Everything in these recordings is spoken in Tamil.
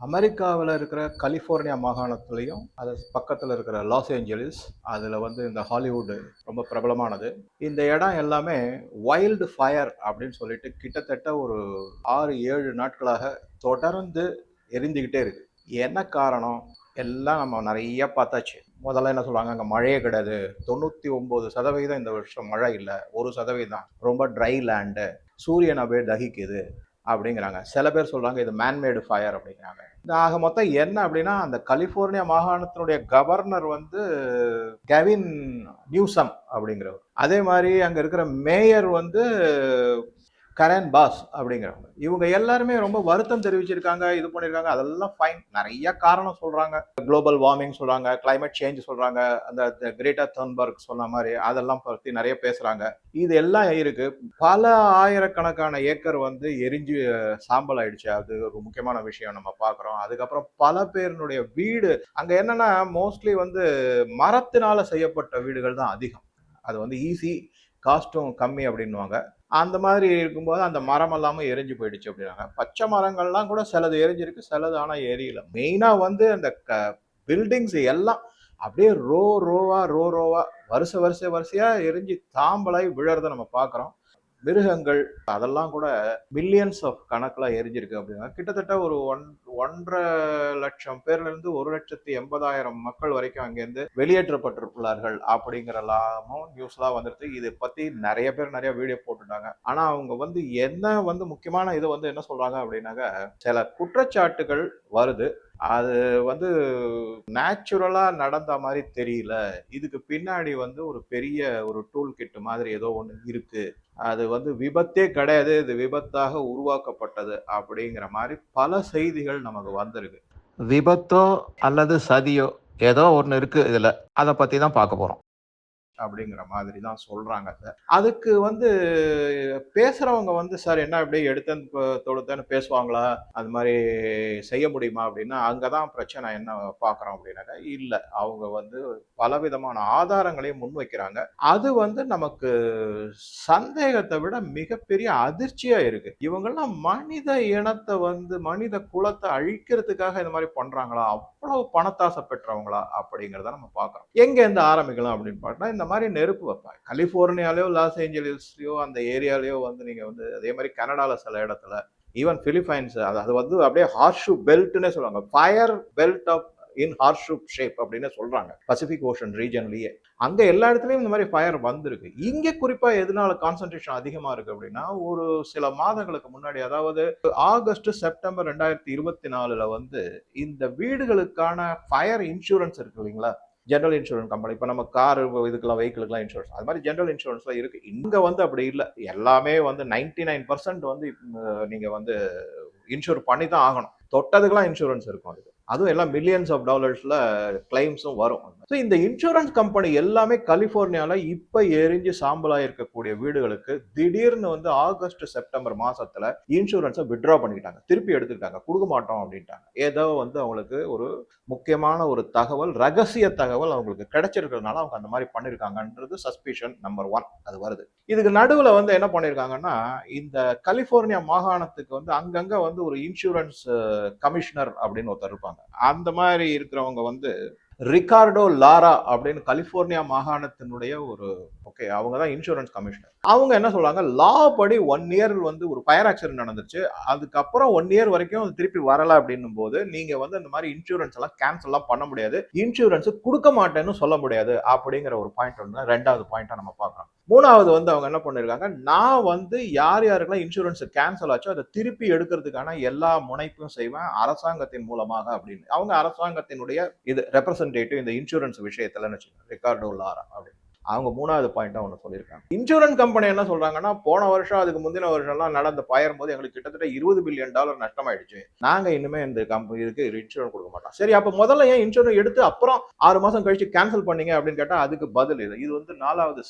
அமெரிக்காவில் இருக்கிற கலிஃபோர்னியா மாகாணத்துலேயும் அது பக்கத்தில் இருக்கிற லாஸ் ஏஞ்சலிஸ் அதில் வந்து இந்த ஹாலிவுட் ரொம்ப பிரபலமானது. இந்த இடம் எல்லாமே வைல்டு ஃபயர் அப்படின்னு சொல்லிட்டு கிட்டத்தட்ட ஒரு ஆறு ஏழு நாட்களாக தொடர்ந்து எரிஞ்சுக்கிட்டே இருக்கு. என்ன காரணம்? எல்லாம் நம்ம நிறைய பார்த்தாச்சு. முதல்ல என்ன சொல்லுவாங்க? அங்கே மழையே கிடையாது. தொண்ணூற்றி ஒம்பது சதவீதம் இந்த வருஷம் மழை இல்லை. ஒரு சதவீதம். ரொம்ப ட்ரை லேண்டு சூரியன் அப்படியே தகிக்குது. அப்படிங்கிறாங்க. சில பேர் சொல்கிறாங்க இது மேன்மேடு ஃபயர் அப்படிங்கிறாங்க. இந்த ஆக மொத்தம் என்ன அப்படின்னா அந்த கலிஃபோர்னியா மாகாணத்தினுடைய கவர்னர் வந்து கெவின் நியூசம் அப்படிங்கிறவர். அதே மாதிரி அங்கே இருக்கிற மேயர் வந்து கரன் பாஸ் அப்படிங்கிறவங்க. இவங்க எல்லாருமே ரொம்ப வருத்தம் தெரிவிச்சிருக்காங்க இது பண்ணியிருக்காங்க அதெல்லாம் ஃபைன் நிறைய காரணம் சொல்கிறாங்க குளோபல் வார்மிங் சொல்கிறாங்க கிளைமேட் சேஞ்ச் சொல்கிறாங்க அந்த கிரேட்டர் தர்ன்பர்க் சொன்ன மாதிரி அதெல்லாம் பற்றி நிறைய பேசுகிறாங்க இது எல்லாம் இருக்குது பல ஆயிரக்கணக்கான ஏக்கர் வந்து எரிஞ்சு சாம்பல் ஆயிடுச்சு. அது ஒரு முக்கியமான விஷயம் நம்ம பார்க்குறோம். அதுக்கப்புறம் பல பேருனுடைய வீடு அங்கே என்னென்னா மோஸ்ட்லி வந்து மரத்தினால் செய்யப்பட்ட வீடுகள் தான் அதிகம். அது வந்து ஈஸி காஸ்ட்டும் கம்மி அப்படின்னுவாங்க. அந்த மாதிரி இருக்கும்போது அந்த மரம் எல்லாமே எரிஞ்சு போயிடுச்சு அப்படின்னாங்க. பச்சை மரங்கள்லாம் கூட சிலது எரிஞ்சிருக்கு சிலது ஆனால் எரியல. மெயினாக வந்து அந்த க பில்டிங்ஸ் எல்லாம் அப்படியே ரோ ரோவா ரோ ரோவா வருஷ வருஷ வரிசையாக எரிஞ்சு தாம்பலாய் விழறத நம்ம பார்க்குறோம் மிருகங்கள் அதெல்லாம் கூட மில்லியன்ஸ் ஆஃப் கணக்கில் எரிஞ்சிருக்கு அப்படின்னா கிட்டத்தட்ட ஒரு ஒன் ஒன்றரை லட்சம் பேர்லேருந்து ஒரு லட்சத்தி எண்பதாயிரம் மக்கள் வரைக்கும் அங்கேருந்து வெளியேற்றப்பட்டிருக்கிறார்கள் அப்படிங்கிறலாமும் நியூஸ்லாம் வந்துருது இதை பற்றி நிறைய பேர் நிறைய வீடியோ போட்டுட்டாங்க ஆனால் அவங்க வந்து என்ன வந்து முக்கியமான இது வந்து என்ன சொல்கிறாங்க அப்படின்னாக்க சில குற்றச்சாட்டுகள் வருது. அது வந்து நேச்சுரலா நடந்த மாதிரி தெரியல. இதுக்கு பின்னாடி வந்து ஒரு பெரிய ஒரு டூல் கிட் மாதிரி ஏதோ ஒன்று இருக்கு. அது வந்து விபத்தே கிடையாது. இது விபத்தாக உருவாக்கப்பட்டது அப்படிங்கிற மாதிரி பல செய்திகள் நமக்கு வந்திருக்கு. விபத்தோ அல்லது சதியோ ஏதோ ஒன்று இருக்கு இதுல. அதை பத்தி தான் பார்க்க போறோம். அப்படிங்கிற மாதிரி தான் சொல்றாங்க சார். அதுக்கு வந்து பேசுறவங்க வந்து சார் என்ன அப்படியே எடுத்தேன் தொடுத்தேன்னு பேசுவாங்களா? அது மாதிரி செய்ய முடியுமா? அப்படின்னா அங்கதான் பிரச்சனை என்ன பார்க்குறோம் அப்படின்னாக்க இல்லை. அவங்க வந்து பலவிதமான ஆதாரங்களையும் முன்வைக்கிறாங்க அது வந்து நமக்கு சந்தேகத்தை விட மிகப்பெரிய அதிர்ச்சியா இருக்கு. இவங்கெல்லாம் மனித இனத்தை வந்து மனித குலத்தை அழிக்கிறதுக்காக இந்த மாதிரி பண்றாங்களா? அவ்வளவு பணத்தாசை பெற்றவங்களா? அப்படிங்கிறத நம்ம பார்க்குறோம் எங்க இருந்து ஆரம்பிக்கலாம் அப்படின்னு பார்த்தா இந்த மாதிரி நெருப்பு வைப்பாங்க. கலிஃபோர்னியாலயோ லாஸ் ஏஞ்சலிஸ்லயோ அந்த ஏரியாலயோ வந்து நீங்க வந்து அதே மாதிரி கனடால சில இடத்துல ஈவன் பிலிப்பைன்ஸ் அது அது வந்து அப்படியே ஹார்ஷூ பெல்ட்னே சொல்லுவாங்க. Fire belt of in horseshoe shape அப்படின்னு சொல்றாங்க. பசிபிக் ஓஷன் ரீஜன்லயே அங்கே எல்லா இடத்துலயும் இந்த மாதிரி ஃபயர் வந்திருக்கு. இங்கே குறிப்பா எதனால கான்சன்ட்ரேஷன் அதிகமா இருக்கு அப்படின்னா ஒரு சில மாதங்களுக்கு முன்னாடி அதாவது ஆகஸ்ட் செப்டம்பர் ரெண்டாயிரத்தி இருபத்தி நாலுல வந்து இந்த வீடுகளுக்கான ஃபயர் இன்சூரன்ஸ் இருக்கு இல்லைங்களா? ஜெனரல் இன்சூரன்ஸ் கம்பெனி இப்போ நம்ம கார் இதுக்கெல்லாம் வெஹிக்கிளுக்கெல்லாம் இன்சூரன்ஸ் அது மாதிரி ஜென்ரல் இன்சூரன்ஸ்லாம் இருக்குது இங்கே வந்து அப்படி இல்லை. எல்லாமே வந்து நைன்டி நைன் பர்சன்ட் வந்து நீங்கள் வந்து இன்சூர் பண்ணி தான் ஆகணும். தொட்டதுக்கெல்லாம் இன்சூரன்ஸ் இருக்கும் அதுக்கு. அதுவும் எல்லாம் மில்லியன்ஸ் ஆஃப் டாலர்ஸ்ல கிளைம்ஸும் வரும். ஸோ இந்த இன்சூரன்ஸ் கம்பெனி எல்லாமே கலிஃபோர்னியாவில் இப்போ எரிஞ்சு சாம்பலாக இருக்கக்கூடிய வீடுகளுக்கு திடீர்னு வந்து ஆகஸ்ட் செப்டம்பர் மாதத்தில் இன்சூரன்ஸை வித்ட்ரா பண்ணிக்கிட்டாங்க. திருப்பி எடுத்துக்கிட்டாங்க. கொடுக்க மாட்டோம் அப்படின்ட்டாங்க. ஏதோ வந்து அவங்களுக்கு ஒரு முக்கியமான ஒரு தகவல் ரகசிய தகவல் அவங்களுக்கு கிடைச்சிருக்கிறதுனால அவங்க அந்த மாதிரி பண்ணியிருக்காங்கன்றது சஸ்பிஷன் நம்பர் ஒன் அது வருது. இதுக்கு நடுவில் வந்து என்ன பண்ணியிருக்காங்கன்னா இந்த கலிஃபோர்னியா மாகாணத்துக்கு வந்து அங்கங்கே வந்து ஒரு இன்சூரன்ஸ் கமிஷனர் அப்படின்னு ஒருத்தர் இருப்பாங்க. அந்த மாதிரி இருக்கிறவங்க வந்து ரிகார்டோ லாரா அப்படின்னு கலிஃபோர்னியா மாகாணத்தினுடைய ஒரு ஓகே அவங்க தான் இன்சூரன்ஸ் கமிஷனர் அவங்க என்ன சொல்றாங்க? லா படி ஒன் இயர் வந்து ஒரு ஃபயர் ஆக்சிடென்ட் நடந்துச்சு. அதுக்கப்புறம் ஒன் இயர் வரைக்கும் திருப்பி வரல அப்படின்னும் போது நீங்க வந்து இந்த மாதிரி இன்சூரன்ஸ் எல்லாம் கேன்சல்லாம் பண்ண முடியாது. இன்சூரன்ஸ் கொடுக்க மாட்டேன்னு சொல்ல முடியாது அப்படிங்கிற ஒரு பாயிண்ட் வந்து ரெண்டாவது பாயிண்டா நம்ம பார்க்கறோம். மூணாவது வந்து அவங்க என்ன பண்ணிருக்காங்க? நான் வந்து யார் யாருக்கெல்லாம் இன்சூரன்ஸ் கேன்சல் ஆச்சோ அதை திருப்பி எடுக்கிறதுக்கான எல்லா முனைப்பும் செய்வேன் அரசாங்கத்தின் மூலமாக அப்படின்னு. அவங்க அரசாங்கத்தினுடைய இது ரெப்ரசன்டேட்டிவ் இந்த இன்சூரன்ஸ் விஷயத்துல வச்சுக்கோங்க ரிகார்டோ லாரா அப்படின்னு. அவங்க மூணாவது பாயிண்டா ஒன்று சொல்லியிருக்காங்க. இன்சூரன்ஸ் கம்பெனி என்ன சொல்றாங்கன்னா போன வருஷம் அதுக்கு முந்தின வருஷம்லாம் நடந்த பயிரும் போது எங்களுக்கு கிட்டத்தட்ட இருபது பில்லியன் டாலர் நஷ்டமாயிடுச்சு. நாங்க இன்னுமே இந்த கம்பெனி இதுக்கு இன்சூரன்ஸ் கொடுக்க மாட்டோம். சரி அப்ப முதல்ல ஏன் இன்சூரன்ஸ் எடுத்து அப்புறம் ஆறு மாசம் கழிச்சு கேன்சல் பண்ணீங்க அப்படின்னு கேட்டா அதுக்கு பதில் இது. இது வந்து நாலாவது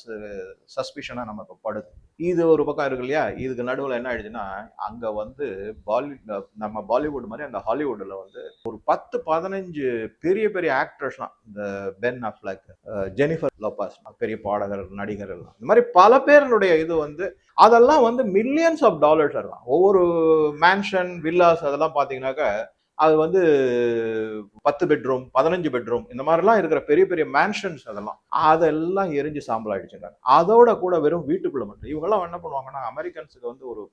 சஸ்பிஷனா நமக்கு படுது. இது ஒரு பக்கம் இருக்கு இல்லையா? இதுக்கு நடுவில் என்ன ஆயிடுச்சுன்னா அங்க வந்து பாலி நம்ம பாலிவுட் மாதிரி அந்த ஹாலிவுட்ல வந்து ஒரு பத்து பதினஞ்சு பெரிய பெரிய ஆக்டர்ஸ்லாம் இந்த பென் அஃப்லக் ஜெனிஃபர் லோபாஸ் பெரிய பாடகர் நடிகர் எல்லாம் இந்த மாதிரி பல பேருடைய இது வந்து அதெல்லாம் வந்து மில்லியன்ஸ் ஆஃப் டாலர்ஸ் தான் ஒவ்வொரு மேன்ஷன் வில்லாஸ் அதெல்லாம் பார்த்தீங்கன்னாக்க அது வந்து பத்து பெட்ரூம் பதினஞ்சு பெட்ரூம் இந்த மாதிரிலாம் இருக்கிற பெரிய பெரிய மேன்ஷன்ஸ் அதெல்லாம். அதெல்லாம் எரிஞ்சு சாம்பல் ஆயிடுச்சுங்க அதோட கூட வெறும் வீட்டுக்குள்ள மட்டும். இவங்கெல்லாம் என்ன பண்ணுவாங்கன்னா அமெரிக்கன்ஸுக்கு வந்து ஒரு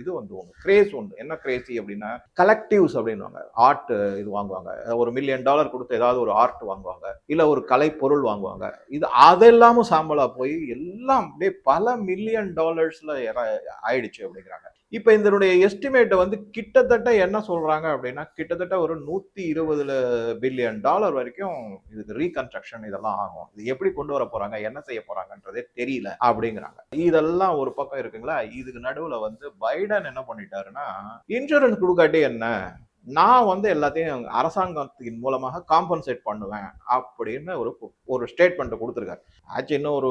இது வந்து ஒன்று கிரேஸ் ஒன்று என்ன கிரேசி அப்படின்னா கலெக்டிவ்ஸ் அப்படின்வாங்க ஆர்ட் இது வாங்குவாங்க. ஒரு மில்லியன் டாலர் கொடுத்து ஏதாவது ஒரு ஆர்ட் வாங்குவாங்க. இல்லை ஒரு கலை பொருள் வாங்குவாங்க. இது அதெல்லாமும் சாம்பலாக போய் எல்லாம் அப்படியே பல மில்லியன் டாலர்ஸில் ஆயிடுச்சு அப்படிங்கிறாங்க. இப்போ இதனுடைய எஸ்டிமேட்டை வந்து கிட்டத்தட்ட என்ன சொல்கிறாங்க அப்படின்னா கிட்டத்தட்ட ஒரு நூற்றி இருபதுல பில்லியன் டாலர் வரைக்கும் இதுக்கு ரீகன்ஸ்ட்ரக்ஷன் இதெல்லாம் ஆகும். இது எப்படி கொண்டு வர போகிறாங்க என்ன செய்ய போகிறாங்கன்றதே தெரியல அப்படிங்கிறாங்க. இதெல்லாம் ஒரு பக்கம் இருக்குங்களா? இதுக்கு நடுவில் வந்து பைடன் என்ன பண்ணிட்டாருன்னா இன்சூரன்ஸ் கொடுக்காட்டி என்ன? நான் வந்து எல்லாத்தையும் அரசாங்கத்தின் மூலமாக காம்பன்சேட் பண்ணுவேன் அப்படின்னு ஒரு ஒரு ஸ்டேட்மெண்ட்டை கொடுத்துருக்காரு. ஆச்சு இன்னும் ஒரு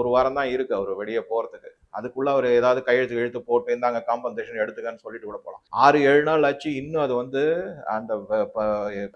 ஒரு வாரம் தான் இருக்கு அவர் வெளியே போகிறதுக்கு அதுக்குள்ள அவர் ஏதாவது கையெழுத்து எழுத்து போட்டு இருந்தாங்க காம்பன்சேஷன் எடுத்துக்கன்னு சொல்லிட்டு கூட போகலாம் ஆறு ஏழு நாள் ஆச்சு இன்னும் அது வந்து அந்த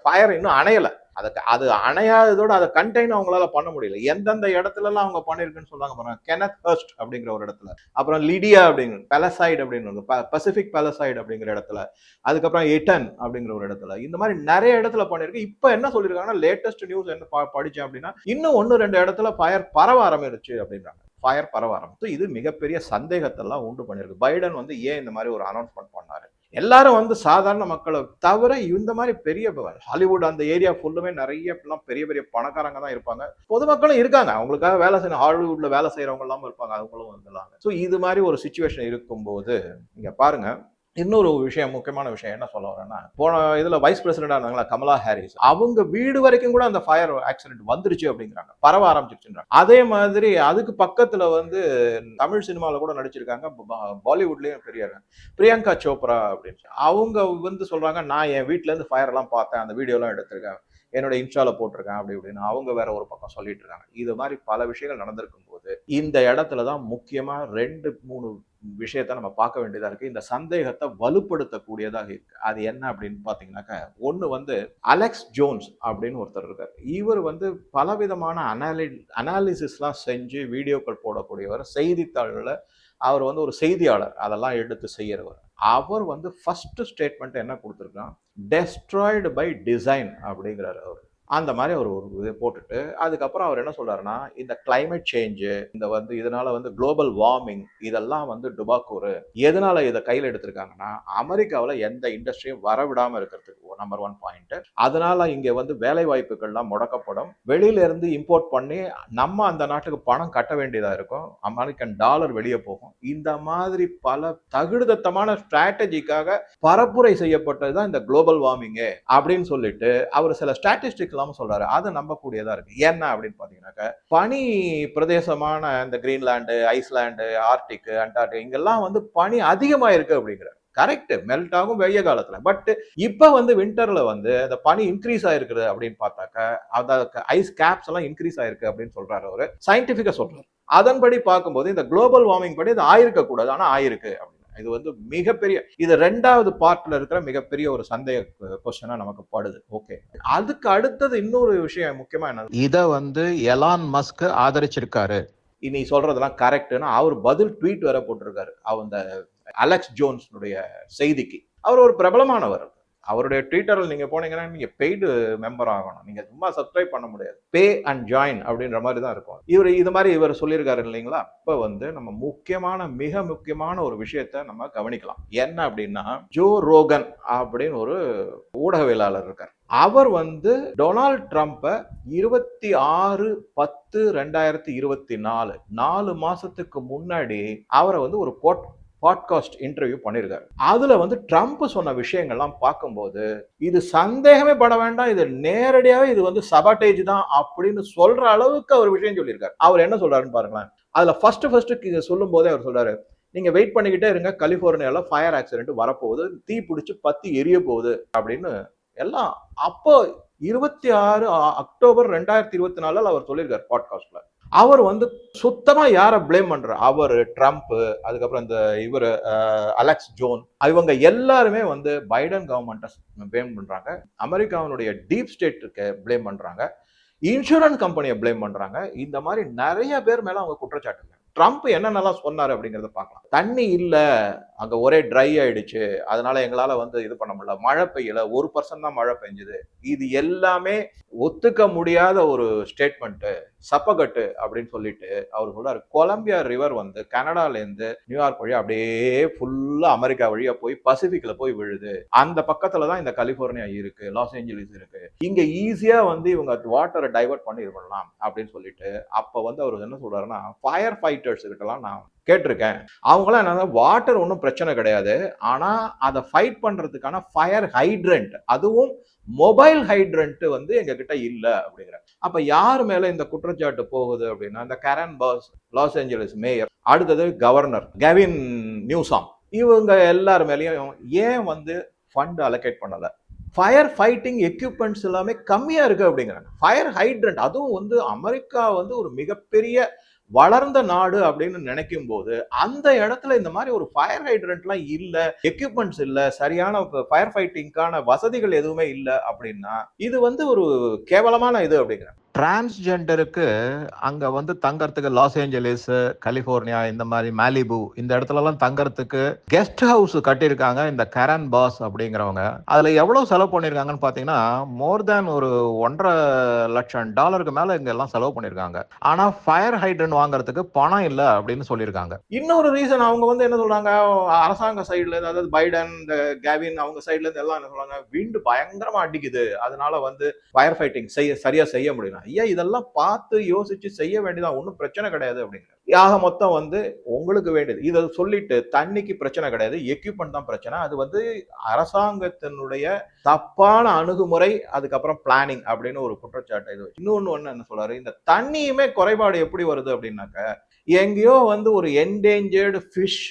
ஃபயர் இன்னும் அணையலை. அதை அது அணையாததோட அதை கண்டெயின் அவங்களால பண்ண முடியல. எந்தெந்த இடத்துலலாம் அவங்க பண்ணியிருக்குன்னு சொல்றாங்க பாருங்க. கெனத் ஹர்ஸ்ட் அப்படிங்கிற ஒரு இடத்துல. அப்புறம் லிடியா அப்படிங்கிற பெலசைடு அப்படின்னு பசிபிக் பேலசைடு அப்படிங்கிற இடத்துல. அதுக்கப்புறம் எட்டன் அப்படிங்கிற ஒரு இடத்துல. இந்த மாதிரி நிறைய இடத்துல பண்ணியிருக்கு இப்போ என்ன சொல்லியிருக்காங்கன்னா லேட்டஸ்ட் நியூஸ் என்ன ப- அப்படின்னா இன்னும் ஒன்று ரெண்டு இடத்துல ஃபயர் பரவ ஆரம்பிச்சு அப்படின்றாங்க. ஃபயர் பரவ ஆரம்பிச்சு இது மிகப்பெரிய சந்தேகத்தெல்லாம் உண்டு பண்ணியிருக்கு. பைடன் வந்து ஏன் இந்த மாதிரி ஒரு அனௌன்ஸ்மெண்ட் பண்ணாரு? எல்லாரும் வந்து சாதாரண மக்களை தவிர இந்த மாதிரி பெரிய ஹாலிவுட் அந்த ஏரியா ஃபுல்லுமே நிறைய பெரிய பெரிய பணக்காரங்க தான் இருப்பாங்க. பொதுமக்களும் இருக்காங்க. அவங்களுக்காக வேலை செய்யணும் ஹாலிவுட்ல வேலை செய்யறவங்க எல்லாம் இருப்பாங்க. அவங்களும் வந்துடலாங்க ஸோ இது மாதிரி ஒரு சுச்சுவேஷன் இருக்கும்போது இங்க பாருங்க. இன்னொரு விஷயம் முக்கியமான விஷயம் என்ன சொல்ல வரேன்னா போன இதுல வைஸ் பிரசிடண்டா இருந்தாங்களா கமலா ஹாரிஸ். அவங்க வீடு வரைக்கும் கூட அந்த ஃபயர் ஆக்சிடென்ட் வந்துருச்சு அப்படிங்கிறாங்க. பரவ ஆரம்பிச்சிருச்சுன்றாங்க. அதே மாதிரி அதுக்கு பக்கத்துல வந்து தமிழ் சினிமாவில் கூட நடிச்சிருக்காங்க பா- பாலிவுட்லயும் பெரிய பிரியங்கா சோப்ரா அப்படின்னு அவங்க வந்து சொல்றாங்க நான் என் வீட்டிலேருந்து இருந்து ஃபயர் எல்லாம் பார்த்தேன் அந்த வீடியோ எல்லாம் எடுத்திருக்கேன். என்னோட இன்ஸ்டால போட்டிருக்கேன் அப்படி இப்படின்னு அவங்க வேற ஒரு பக்கம் சொல்லிட்டு இருக்காங்க. இது மாதிரி பல விஷயங்கள் நடந்திருக்கும் போது இந்த இடத்துல தான் முக்கியமா ரெண்டு மூணு விஷயத்த நம்ம பார்க்க வேண்டியதாக இருக்கு. இந்த சந்தேகத்தை வலுப்படுத்தக்கூடியதாக இருக்கு. அது என்ன அப்படின்னு பாத்தீங்கன்னாக்க ஒன்று வந்து அலெக்ஸ் ஜோன்ஸ் அப்படின்னு ஒருத்தர் இருக்கார். இவர் வந்து பலவிதமான அனாலி அனாலிசிஸ்லாம் செஞ்சு வீடியோக்கள் போடக்கூடியவர் செய்தித்தாள்களை அவர் வந்து ஒரு செய்தியாளர் அதெல்லாம் எடுத்து செய்கிறவர் அவர் வந்து ஃபஸ்ட்டு ஸ்டேட்மெண்ட் என்ன கொடுத்துருக்கான்? டெஸ்ட்ராய்டு பை டிசைன் அப்படிங்கிறாரு அவர். அந்த மாதிரி அவர் ஒரு இது போட்டுட்டு அதுக்கப்புறம் அவர் என்ன சொல்றாருன்னா இந்த கிளைமேட் சேஞ்சு இந்த வந்து இதனால வந்து குளோபல் வார்மிங் இதெல்லாம் வந்து டுபாக்கூரு எதனால இதை கையில் எடுத்திருக்காங்கன்னா அமெரிக்காவில் எந்த இண்டஸ்ட்ரியும் வரவிடாமல் இருக்கிறதுக்கு நம்பர் ஒன் பாயிண்ட் அதனால இங்க வந்து வேலை வாய்ப்புகள்லாம் முடக்கப்படும். வெளியில இருந்து இம்போர்ட் பண்ணி நம்ம அந்த நாட்டுக்கு பணம் கட்ட வேண்டியதா இருக்கும். அமெரிக்கன் டாலர் வெளியே போகும். இந்த மாதிரி பல தகுடுதத்தமான ஸ்ட்ராட்டஜிக்காக பரப்புரை செய்யப்பட்டது தான் இந்த குளோபல் வார்மிங்கு அப்படின்னு சொல்லிட்டு அவர் சில ஸ்டாட்டிஸ்டிக் இல்லாமல் சொல்றாரு. அதை நம்பக்கூடியதா இருக்கு. என்ன அப்படின்னு பாத்தீங்கன்னாக்க பனி பிரதேசமான இந்த கிரீன்லாண்டு ஐஸ்லாண்டு ஆர்டிக் அண்டார்டிக் இங்கெல்லாம் வந்து பனி அதிகமாக இருக்கு அப்படிங்கிற கரெக்ட் மெல்ட் ஆகும் வெய்ய காலத்துல. பட் இப்ப வந்து விண்டர்ல வந்து அந்த பனி இன்க்ரீஸ் ஆயிருக்குது அப்படின்னு பார்த்தாக்க அந்த ஐஸ் கேப்ஸ் எல்லாம் இன்க்ரீஸ் ஆயிருக்கு அப்படின்னு சொல்றாரு அவரு. சயின்டிபிக்கா சொல்றாரு. அதன்படி பார்க்கும்போது இந்த குளோபல் வார்மிங் படி இது ஆயிருக்க கூடாது ஆனா ஆயிருக்கு அப்படின்னு. இது வந்து மிகப்பெரிய இது ரெண்டாவது பார்ட்ல இருக்கிற மிகப்பெரிய ஒரு சந்தேக கொஸ்டினா நமக்கு படுது. ஓகே அதுக்கு அடுத்தது இன்னொரு விஷயம் முக்கியமா என்ன? இத வந்து எலான் மஸ்க் ஆதரிச்சிருக்காரு. இனி சொல்றதெல்லாம் கரெக்ட்னு அவர் பதில் ட்வீட் வேற போட்டிருக்காரு. அந்த அலெக்ஸ் ஜோன்ஸ்னுடைய செய்திக்கு. அவர் ஒரு பிரபலமானவர். அவருடைய ட்விட்டரில் நீங்க போனீங்கன்னா நீங்க பெய்டு மெம்பர் ஆகணும். நீங்க சும்மா சப்ஸ்கிரைப் பண்ண முடியாது. பே அண்ட் ஜாயின் அப்படின்ற மாதிரி தான் இருக்கும். இவர் இது மாதிரி இவர் சொல்லியிருக்காரு இல்லைங்களா? அப்போ வந்து நம்ம முக்கியமான மிக முக்கியமான ஒரு விஷயத்த நம்ம கவனிக்கலாம். என்ன அப்படின்னா ஜோ ரோகன் அப்படின்னு ஒரு ஊடகவியலாளர் இருக்கார். அவர் வந்து டொனால்ட் ட்ரம்ப்பை இருபத்தி ஆறு பத்து ரெண்டாயிரத்தி இருபத்தி நாலு நாலு மாசத்துக்கு முன்னாடி அவரை வந்து ஒரு கோட் பாட்காஸ்ட் இன்டர்வியூ பண்ணியிருக்காரு அதில் வந்து ட்ரம்ப் சொன்ன விஷயங்கள்லாம் பார்க்கும்போது இது சந்தேகமே பட வேண்டாம் இது நேரடியாகவே இது வந்து சபாட்டேஜ் தான் அப்படின்னு சொல்கிற அளவுக்கு அவர் விஷயம் சொல்லியிருக்காரு. அவர் என்ன சொல்கிறாருன்னு பாருங்களேன். அதில் ஃபஸ்ட்டு ஃபஸ்ட்டு சொல்லும் போதே அவர் சொல்கிறாரு நீங்கள் வெயிட் பண்ணிக்கிட்டே இருங்க கலிஃபோர்னியாவில் ஃபயர் ஆக்சிடென்ட் வரப்போகுது தீ பிடிச்சி பத்தி எரிய போகுது அப்படின்னு எல்லாம் அப்போ இருபத்தி ஆறு அக்டோபர் ரெண்டாயிரத்தி இருபத்தி நாலில் அவர் சொல்லியிருக்கார் பாட்காஸ்ட்டில் அவர் வந்து சுத்தமா யாரை ப்ளேம் பண்ற? அவர் ட்ரம்ப் அதுக்கப்புறம் இந்த இவர் அலெக்ஸ் ஜோன் இவங்க எல்லாருமே வந்து பைடன் கவர்மெண்ட்டை பிளேம் பண்றாங்க. அமெரிக்காவினுடைய டீப் ஸ்டேட்டுக்கு ப்ளேம் பண்றாங்க. இன்சூரன்ஸ் கம்பெனியை ப்ளேம் பண்றாங்க. இந்த மாதிரி நிறைய பேர் மேல அவங்க குற்றச்சாட்டு இருக்காங்க ட்ரம்ப் என்னென்னலாம் சொன்னார் அப்படிங்கிறத பார்க்கலாம். தண்ணி இல்லை அங்கே ஒரே ட்ரை ஆயிடுச்சு. அதனால எங்களால் வந்து இது பண்ண முடியல. மழை பெய்யல ஒரு பர்சன்ட் தான் மழை பெஞ்சுது. இது எல்லாமே ஒத்துக்க முடியாத ஒரு ஸ்டேட்மெண்ட்டு சப்பகட்டு அப்படின்னு சொல்லிட்டு அவர் சொல்றாரு. கொலம்பியா ரிவர் வந்து கனடாலேருந்து நியூயார்க் வழியா அப்படியே ஃபுல்லாக அமெரிக்கா வழியா போய் பசிபிக்ல போய் விழுது. அந்த பக்கத்துல தான் இந்த கலிபோர்னியா இருக்கு லாஸ் ஏஞ்சலிஸ் இருக்கு. இங்கே ஈஸியாக வந்து இவங்க வாட்டரை டைவர்ட் பண்ணிருக்கலாம் அப்படின்னு சொல்லிட்டு அப்போ வந்து அவர் என்ன சொல்கிறாருன்னா ஃபயர் ஃபைட்டர்ஸ் கிட்டலாம் நான் கேட்டிருக்கேன். அவங்களாம் என்ன வாட்டர் ஒன்றும் பிரச்சனை கிடையாது. ஆனால் அதை ஃபைட் பண்ணுறதுக்கான ஃபயர் ஹைட்ரண்ட் அதுவும் மொபைல் ஹைட்ரண்ட் வந்து எங்ககிட்ட இல்லை அப்படிங்கிற அப்போ யார் மேலே இந்த குற்றச்சாட்டு போகுது அப்படின்னா இந்த Karen Bass Los Angeles mayor அடுத்தது கவர்னர் கெவின் நியூசாம். இவங்க எல்லார் மேலேயும் ஏன் வந்து ஃபண்ட் அலோகேட் பண்ணலை? ஃபயர் ஃபைட்டிங் எக்யூப்மெண்ட்ஸ் எல்லாமே கம்மியாக இருக்குது அப்படிங்கிறாங்க. ஃபயர் ஹைட்ரண்ட் அதுவும் வந்து அமெரிக்கா வந்து ஒரு மிகப்பெரிய வளர்ந்த நாடு அப்படின்னு நினைக்கும் போது அந்த இடத்துல இந்த மாதிரி ஒரு ஃபயர் ஹைட்ரண்ட்லாம் இல்லை எக்யூப்மெண்ட்ஸ் இல்லை சரியான ஃபயர் ஃபைட்டிங்கான வசதிகள் எதுவுமே இல்லை அப்படின்னா இது வந்து ஒரு கேவலமான இது அப்படிங்கிற டிரான்ஸ்ஜெண்டருக்கு அங்கே வந்து தங்கறதுக்கு லாஸ் ஏஞ்சலிஸ் கலிபோர்னியா இந்த மாதிரி மேலிபு இந்த இடத்துலலாம் தங்கறதுக்கு கெஸ்ட் ஹவுஸ் கட்டியிருக்காங்க இந்த கரன் பாஸ் அப்படிங்கிறவங்க. அதில் எவ்வளோ செலவு பண்ணியிருக்காங்கன்னு பார்த்தீங்கன்னா மோர் தேன் ஒரு ஒன்றரை லட்சம் டாலருக்கு மேலே இங்கே எல்லாம் செலவு பண்ணியிருக்காங்க. ஆனால் ஃபயர் ஹைட்ரன் வாங்குறதுக்கு பணம் இல்லை அப்படின்னு சொல்லியிருக்காங்க. இன்னொரு ரீசன் அவங்க வந்து என்ன சொல்கிறாங்க அரசாங்க சைடில் அதாவது பைடன் இந்த கேவின் அவங்க சைட்லேருந்து எல்லாம் என்ன சொல்கிறாங்க விண்டு பயங்கரமாக அடிக்குது. அதனால வந்து ஃபயர் ஃபைட்டிங் செய்ய சரியாக செய்ய முடியல. ஐயா இதெல்லாம் பார்த்து யோசிச்சு செய்ய வேண்டியதான் ஒன்றும் பிரச்சனை கிடையாது அப்படிங்கிற யாக மொத்தம் வந்து உங்களுக்கு வேண்டியது இதை சொல்லிட்டு தண்ணிக்கு பிரச்சனை கிடையாது. எக்யூப்மெண்ட் தான் பிரச்சனை. அது வந்து அரசாங்கத்தினுடைய தப்பான அணுகுமுறை அதுக்கப்புறம் பிளானிங் அப்படின்னு ஒரு குற்றச்சாட்டு இது இன்னொன்று ஒன்று என்ன சொல்றாரு? இந்த தண்ணியுமே குறைபாடு எப்படி வருது அப்படின்னாக்க எங்கேயோ வந்து ஒரு என்டேஞ்சர்டு ஃபிஷ்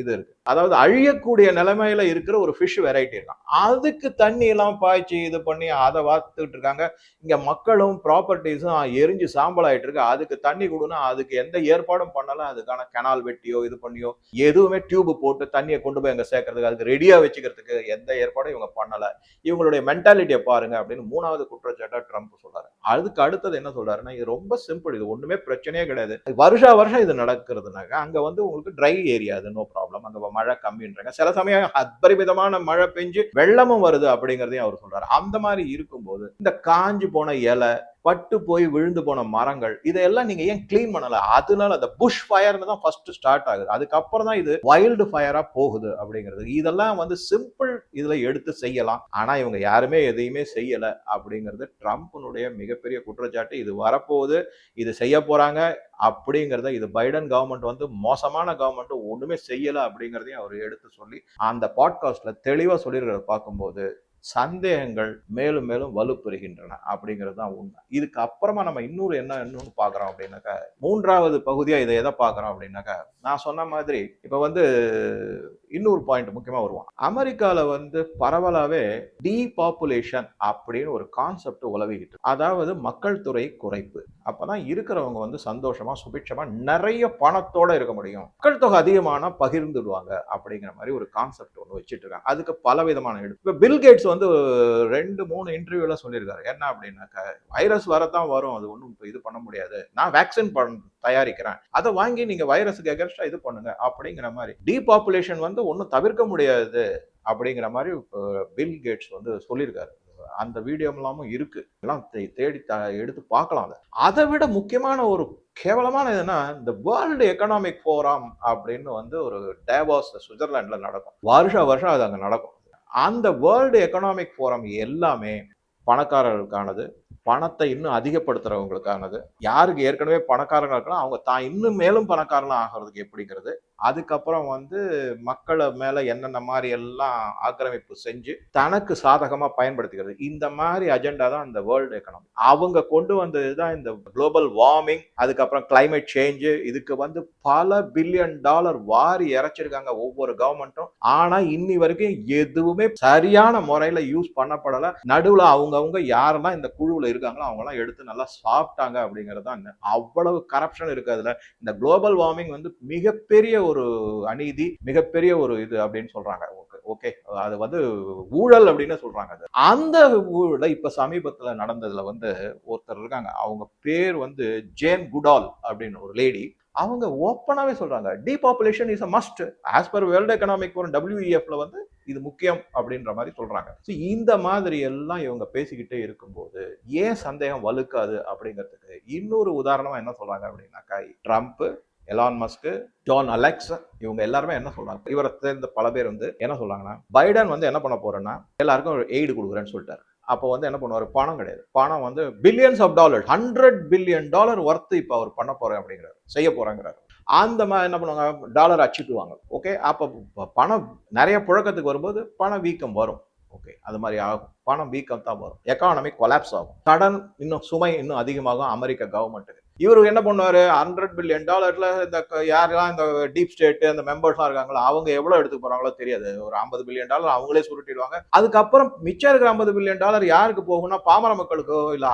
இது இருக்கு. அதாவது அழியக்கூடிய நிலைமையில இருக்கிற ஒரு ஃபிஷ் வெரைட்டி இருக்கான். அதுக்கு தண்ணி எல்லாம் பாய்ச்சி இது பண்ணி அதை வாத்துக்கிட்டு இருக்காங்க. இங்க மக்களும் ப்ராப்பர்ட்டிஸும் எரிஞ்சு சாம்பல் ஆயிட்டு இருக்கு. அதுக்கு தண்ணி கொடுனா அதுக்கு எந்த ஏற்பாடும் பண்ணல. அதுக்கான கெனால் வெட்டியோ இது பண்ணியோ எதுவுமே டியூப் போட்டு தண்ணியை கொண்டு போய் அங்க சேர்க்கறதுக்கு அதுக்கு ரெடியா வச்சுக்கிறதுக்கு எந்த ஏற்பாடும் இவங்க பண்ணல. இவங்களுடைய மென்டாலிட்டியை பாருங்க அப்படின்னு மூணாவது குற்றச்சாட்டா ட்ரம்ப் சொல்றாரு. அதுக்கு அடுத்தது என்ன சொல்றாருன்னா இது ரொம்ப சிம்பிள் இது ஒண்ணுமே பிரச்சனையே கிடையாது. வருஷா வருஷம் இது நடக்கிறதுனாக்க அங்க வந்து உங்களுக்கு ட்ரை ஏரியா அது நோ ப்ராப்ளம் அங்கே மழை கம்மின்றாங்க. சில சமயம் அபரிமிதமான மழை பெஞ்சு வெள்ளமும் வருது அப்படிங்கறதையும் அவர் சொல்றாரு. அந்த மாதிரி இருக்கும்போது இந்த காஞ்சு போன இலை பட்டு போய் விழுந்து போன மரங்கள் இதையெல்லாம் நீங்க ஏன் கிளீன் பண்ணல? அதனால அந்த புஷ் ஃபயர்னு தான் ஃபர்ஸ்ட் ஸ்டார்ட் ஆகுது. அதுக்கப்புறம் தான் இது வைல்டு ஃபயரா போகுது அப்படிங்கிறது. இதெல்லாம் வந்து சிம்பிள் இதுல எடுத்து செய்யலாம். ஆனா இவங்க யாருமே எதையுமே செய்யல அப்படிங்கிறது ட்ரம்ப்னுடைய மிகப்பெரிய குற்றச்சாட்டு. இது வரப்போகுது இது செய்ய போறாங்க அப்படிங்கிறத இது பைடன் கவர்மெண்ட் வந்து மோசமான கவர்மெண்ட் ஒண்ணுமே செய்யல அப்படிங்கிறதையும் அவர் எடுத்து சொல்லி அந்த பாட்காஸ்ட்ல தெளிவா சொல்லியிருக்கிறத பார்க்கும்போது சந்தேகங்கள் மேலும் மேலும் வலுப்பெறுகின்றன அப்படிங்கிறது தான் உண்மை. இதுக்கு அப்புறமா நம்ம இன்னொரு என்ன இன்னொன்று பார்க்குறோம் அப்படின்னாக்கா மூன்றாவது பகுதியாக இதை எதை பார்க்குறோம் அப்படின்னாக்கா நான் சொன்ன மாதிரி இப்போ வந்து இன்னொரு பாயிண்ட் முக்கியமாக வருவான். அமெரிக்காவில் வந்து பரவலாகவே டீபாப்புலேஷன் அப்படின்னு ஒரு கான்செப்ட் உலவிக்கிட்டு அதாவது மக்கள் துறை குறைப்பு. அப்பதான் இருக்கிறவங்க வந்து சந்தோஷமாக சுபிட்சமாக நிறைய பணத்தோடு இருக்க முடியும். மக்கள் தொகை அதிகமான பகிர்ந்துடுவாங்க அப்படிங்கிற மாதிரி ஒரு கான்செப்ட் ஒன்று வச்சுட்டு இருக்காங்க. அதுக்கு பல விதமான எடுப்பு இப்போ பில்கேட்ஸ் வந்து ரெண்டு மூணு இன்டர்வியூல சொல்லியிருக்காரு. என்ன அப்படின்னாக்க வைரஸ் வரத்தான் வரும். அது ஒன்றும் இது பண்ண முடியாது. நான் வேக்சின் பண்ண தயாரிக்கிறேன். அதை வாங்கி நீங்க வைரஸுக்கு எகர்ஸ்டா இது பண்ணுங்க அப்படிங்கிற மாதிரி. டீபாப்புலேஷன் வந்து ஒன்றும் தவிர்க்க முடியாது அப்படிங்கிற மாதிரி பில் கேட்ஸ் வந்து சொல்லியிருக்காரு. அந்த வீடியோ எல்லாமும் இருக்கு. எல்லாம் தேடி எடுத்து பார்க்கலாம் அதை. அதை விட முக்கியமான ஒரு கேவலமான இதுனா இந்த வேர்ல்டு எக்கனாமிக் ஃபோரம் அப்படின்னு வந்து ஒரு டேவாஸ் சுவிட்சர்லாண்ட்ல நடக்கும். வருஷம் வருஷம் அது அங்கே நடக்கும். அந்த வேர்ல்டு எக்கனாமிக் ஃபோரம் எல்லாமே பணக்காரர்களுக்கானது பணத்தை இன்னும் அதிகப்படுத்துறவங்களுக்கானது. யாருக்கு ஏற்கனவே பணக்காரங்க இருக்கலாம் அவங்க தான் இன்னும் மேலும் பணக்காரலாம் ஆகிறதுக்கு எப்படிங்கிறது அதுக்கப்புறம் வந்து மக்களை மேல என்னென்ன மாதிரி எல்லாம் ஆக்கிரமிப்பு செஞ்சு தனக்கு சாதகமா பயன்படுத்திக்கிறது. இந்த மாதிரி அஜெண்டா தான் இந்த வேர்ல்டு எக்கனாமி அவங்க கொண்டு வந்தது தான் இந்த குளோபல் வார்மிங் அதுக்கப்புறம் கிளைமேட் சேஞ்சு இதுக்கு வந்து பல பில்லியன் டாலர் வாரி இறைச்சிருக்காங்க ஒவ்வொரு கவர்மெண்ட்டும் ஆனா இன்னி வரைக்கும் எதுவுமே சரியான முறையில யூஸ் பண்ணப்படல. நடுவுல அவங்கவுங்க யாரெல்லாம் இந்த குழுவில் இருக்காங்களோ அவங்கலாம் எடுத்து நல்லா சாப்பிட்டாங்க அப்படிங்கிறது தான் அவ்வளவு கரப்ஷன் இருக்கு அதுல. இந்த குளோபல் வார்மிங் வந்து மிகப்பெரிய ஒரு ஒரு அநீதி மிகப்பெரிய ஒரு இது அப்படின்னு சொல்றாங்க. Okay okay. அது வந்து ஊழல் அப்படின்னு சொல்றாங்க அது. அந்த ஊழல இப்ப சமீபத்துல நடந்ததுல வந்து ஒருத்தர் இருக்காங்க. அவங்க பேர் வந்து ஜேன் குடால் அப்படின்னு ஒரு லேடி அவங்க ஓப்பனாவே சொல்றாங்க. Depopulation is a must as per World Economic Forum டபிள்யூஇஎஃப்ல வந்து இது முக்கியம் அப்படின்ற மாதிரி சொல்றாங்க. ஸோ இந்த மாதிரி எல்லாம் இவங்க பேசிக்கிட்டே இருக்கும்போது ஏன் சந்தேகம் வலுக்காது அப்படிங்கிறதுக்கு இன்னொரு உதாரணமா என்ன சொல்றாங்க அப்படின்னாக்கா Trump Elon Musk John Alex இவங்க எல்லாருமே என்ன சொல்றாங்க? இவரை சேர்ந்த பல பேர் வந்து என்ன சொல்றாங்கன்னா பைடன் வந்து என்ன பண்ண போறேன்னா எல்லாருக்கும் ஒரு எய்டு கொடுக்குறேன்னு சொல்லிட்டாரு. அப்போ வந்து என்ன பண்ணுவார்? பணம் கிடையாது. பணம் வந்து billions of dollar hundred billion dollar worth இப்போ அவர் பண்ண போறேன் அப்படிங்கிறாரு. செய்ய போறேங்கிறாரு. அந்த மாதிரி என்ன பண்ணுவாங்க? டாலர் அச்சுட்டுவாங்க ஓகே அப்போ பணம் நிறைய புழக்கத்துக்கு வரும்போது பண வீக்கம் வரும். ஓகே அது மாதிரி ஆகும். பணம் வீக்கம் தான் வரும். எக்கானமி கொலாப்ஸ் ஆகும். கடன் இன்னும் சுமை இன்னும் அதிகமாகும். அமெரிக்க கவர்மெண்ட்டுக்கு இவர் என்ன பண்ணுவார்? ஹண்ட்ரட் பில்லியன் டாலர்ல இந்த யாரெல்லாம் இந்த டீப் ஸ்டேட் அந்த மெம்பர்ஸ்லாம் இருக்காங்களோ அவங்க எவ்வளோ எடுத்து போறாங்களோ தெரியாது. ஒரு ஐம்பது பில்லியன் டாலர் அவங்களே சுருட்டிடுவாங்க. அதுக்கப்புறம் மிச்சம் இருக்கிற ஐம்பது பில்லியன் டாலர் யாருக்கு போகும்னா பாமர மக்களுக்கோ இல்லை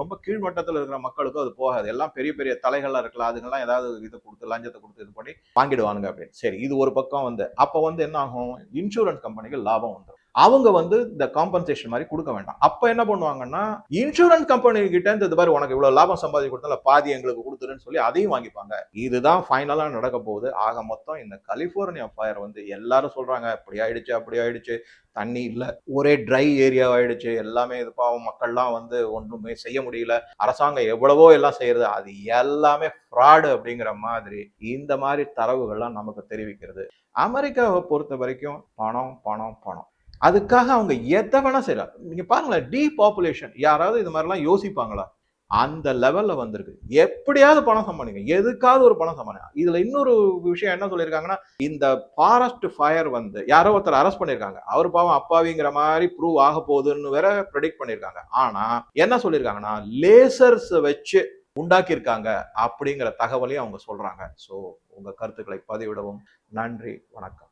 ரொம்ப கீழ்மட்டத்தில் இருக்கிற மக்களுக்கோ அது போகாது. எல்லாம் பெரிய பெரிய தலைகள்லாம் இருக்கலாம் அதுங்கெல்லாம் ஏதாவது இதை கொடுத்து லஞ்சத்தை கொடுத்து இது பண்ணி வாங்கிடுவானுங்க அப்படின்னு. சரி இது ஒரு பக்கம் வந்து. அப்போ வந்து என்ன ஆகும்? இன்சூரன்ஸ் கம்பெனிகள் லாபம் வந்துடும் அவங்க வந்து இந்த காம்பன்சேஷன் மாதிரி கொடுக்க வேண்டாம். அப்போ என்ன பண்ணுவாங்கன்னா இன்சூரன்ஸ் கம்பெனி கிட்ட இருந்து இது மாதிரி உனக்கு இவ்வளோ லாபம் சம்பாதிச்சு கொடுத்தால பாதி எங்களுக்கு கொடுத்துருன்னு சொல்லி அதையும் வாங்கிப்பாங்க. இதுதான் ஃபைனலாக நடக்க போகுது. ஆக மொத்தம் இந்த கலிஃபோர்னியா ஃபயர் வந்து எல்லாரும் சொல்றாங்க இப்படி ஆயிடுச்சு அப்படி ஆயிடுச்சு தண்ணி இல்லை. ஒரே ட்ரை ஏரியா ஆயிடுச்சு. எல்லாமே இது பாவம் மக்கள்லாம் வந்து ஒன்றுமே செய்ய முடியல. அரசாங்கம் எவ்வளவோ எல்லாம் செய்யறது அது எல்லாமே ஃப்ராடு அப்படிங்கிற மாதிரி இந்த மாதிரி தரவுகள்லாம் நமக்கு தெரிவிக்கிறது. அமெரிக்காவை பொறுத்த வரைக்கும் பணம் பணம் பணம். அதுக்காக அவங்க எதை வேணா செய்யலாம். நீங்க பாருங்களேன் டீபாப்புலேஷன் யாராவது இது மாதிரிலாம் யோசிப்பாங்களா? அந்த லெவல்ல வந்திருக்கு. எப்படியாவது பணம் சம்பாதிங்க. எதுக்காவது ஒரு பணம் சம்பாதிங்க. இதுல இன்னொரு விஷயம் என்ன சொல்லியிருக்காங்கன்னா இந்த ஃபாரஸ்ட் ஃபயர் வந்து யாரோ ஒருத்தர் அரெஸ்ட் பண்ணியிருக்காங்க. அவர் பாவம் அப்பாவிங்கிற மாதிரி ப்ரூவ் ஆக போகுதுன்னு வேற ப்ரெடிக்ட் பண்ணியிருக்காங்க. ஆனா என்ன சொல்லியிருக்காங்கன்னா லேசர்ஸ் வச்சு உண்டாக்கியிருக்காங்க அப்படிங்கிற தகவலையும் அவங்க சொல்றாங்க. ஸோ உங்க கருத்துக்களை பதிவிடவும். நன்றி. வணக்கம்.